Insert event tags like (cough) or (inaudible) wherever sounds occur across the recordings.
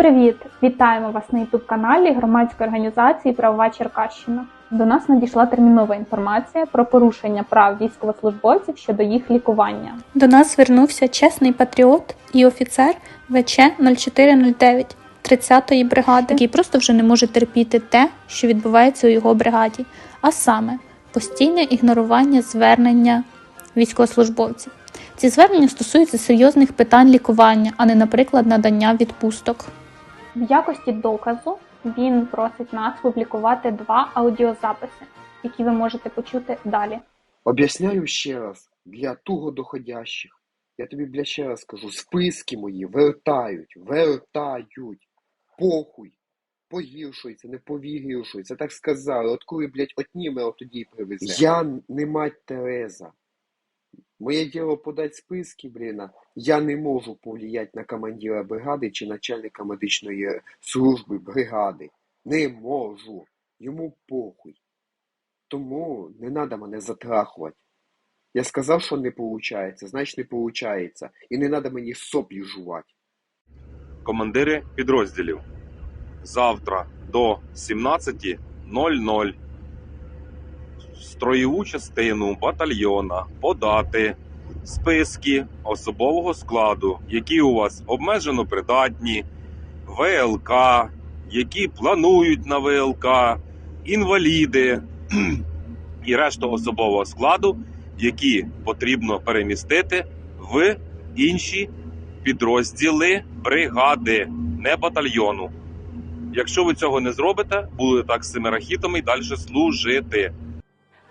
Привіт! Вітаємо вас на youtube каналі громадської організації Правова Черкащина. До нас надійшла термінова інформація про порушення прав військовослужбовців щодо їх лікування. До нас звернувся чесний патріот і офіцер ВЧ 0409 30-ї бригади, який просто вже не може терпіти те, що відбувається у його бригаді, а саме постійне ігнорування звернення військовослужбовців. Ці звернення стосуються серйозних питань лікування, а не, наприклад, надання відпусток. В якості доказу він просить нас публікувати два аудіозаписи, які ви можете почути далі. Об'ясняю ще раз, для туго доходящих. Я тобі, бля, ще раз кажу, списки мої вертають, вертають. Похуй. Погіршується, не погіршується. Так сказали. От коли, блядь, отніме, от тоді й привезе. Я не мать Тереза. Моє діло подати списки, блін. Я не можу повлиять на командира бригади чи начальника медичної служби бригади. Не можу. Йому похуй. Тому не треба мене затрахувати. Я сказав, що не виходить, значить не виходить. І не треба мені соплі жувати. командири підрозділів. Завтра до 17.00 в строєву частину батальйона подати списки особового складу, які у вас обмежено придатні, ВЛК, які планують на ВЛК, інваліди (clears throat) і решту особового складу, які потрібно перемістити в інші підрозділи бригади, не батальйону. Якщо ви цього не зробите, будете так з цими рахітами й далі служити.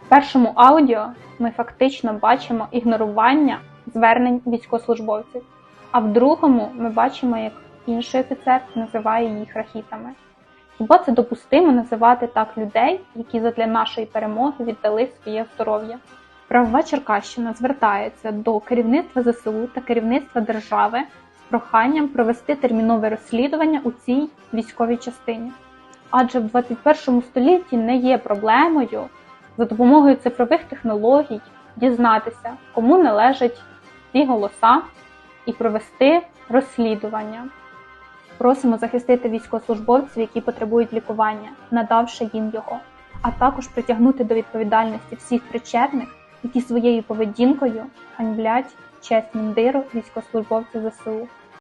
Першому аудіо ми фактично бачимо ігнорування звернень військовослужбовців, а в другому ми бачимо, як інший офіцер називає їх рахітами. Хіба це допустимо називати так людей, які задля нашої перемоги віддали своє здоров'я? Правова Черкащина звертається до керівництва ЗСУ та керівництва держави з проханням провести термінове розслідування у цій військовій частині. Адже в 21 столітті не є проблемою за допомогою цифрових технологій дізнатися, кому належать ці голоса і провести розслідування. Просимо захистити військовослужбовців, які потребують лікування, надавши їм його, а також притягнути до відповідальності всіх причетних, які своєю поведінкою ганьблять честь мундиру військовослужбовців ЗСУ.